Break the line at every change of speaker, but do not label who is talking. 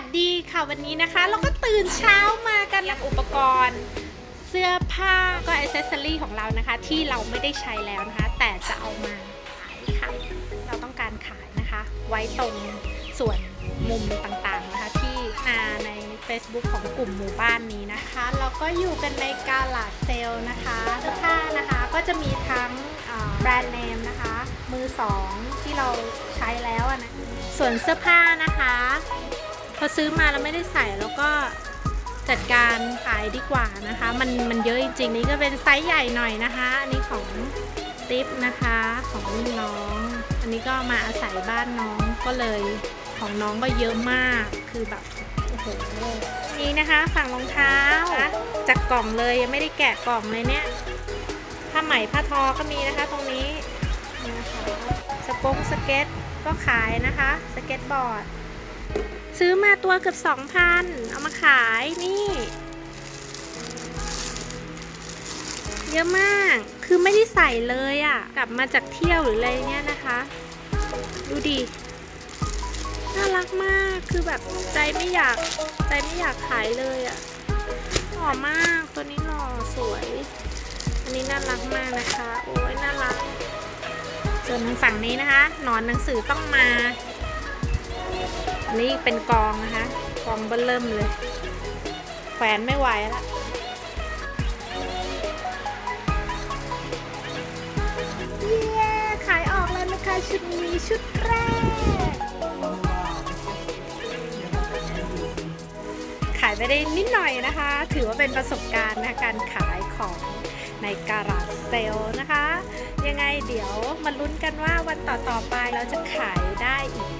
วัสดีค่ะวันนี้นะคะ เราก็ตื่นเช้ามากันกับอุปกรณ์ เสื้อผ้าก็อ c เซสซอรี่ของเรานะคะ ที่เราไม่ได้ใช้แล้วนะคะ แต่จะเอามาขายค่ะเราต้องการขายนะคะ ไว้ตรงส่วนมุมต่างๆนะคะ ที่นาใน Facebook ของกลุ่มหมู่บ้านนี้นะคะ เราก็อยู่กันในกาลาดเซลนะคะเสื้อผ้านะคะก็จะมีทั้งแบรนด์เนมนะคะ มือสองที่เราใช้แล้วนะส่วนเสื้อผ้านะคะ พอซื้อมาแล้วไม่ได้ใส่แล้วก็จัดการขายดีกว่านะคะ มันมันเยอะจริงๆนี่ก็เป็นไซส์ใหญ่หน่อยนะคะ อันนี้ของติ๊บนะคะของรุ่นน้อง อันนี้ก็มาอาศัยบ้านน้องก็เลยของน้องก็เยอะมากคือแบบโอ้โหนี่นะคะฝั่งรองเท้าจากกล่องเลยยังไม่ได้แกะกล่องเลยเนี่ยผ้าไหมผ้าทอก็มีนะคะตรงนี้นะคะสปงสเก็ตก็ขายนะคะ สเก็ตบอร์ด ซื้อมาตัวเกือบสองพันเอามาขายนี่ เยอะมากคือไม่ได้ใส่เลยอะ่ะ กลับมาจากเที่ยวหรืออะไรเงี้ยนะคะ ดูดิน่ารักมากคือแบบใจไม่อยากใจไม่อยากขายเลยอะ่ะหล่อมากตัวนี้หล่อสวย อันนี้น่ารักมากนะคะ โอ้ยน่ารักส่วนทางฝั่งนี้นะคะ หนอนหนังสือต้องมา นนี้เป็นกองนะคะ กองเบิ้ลเริ่มเลย แขวนไม่ไหวละเย้ขายออกแล้วนะคะ ชุดนี้ชุดแรก ขายไปได้นิดหน่อยนะคะ ถือว่าเป็นประสบการณ์นะการขายของในการาเซลนะคะ ยังไงเดี๋ยวมาลุ้นกันว่าวันต่อๆไปเราจะขายได้อีก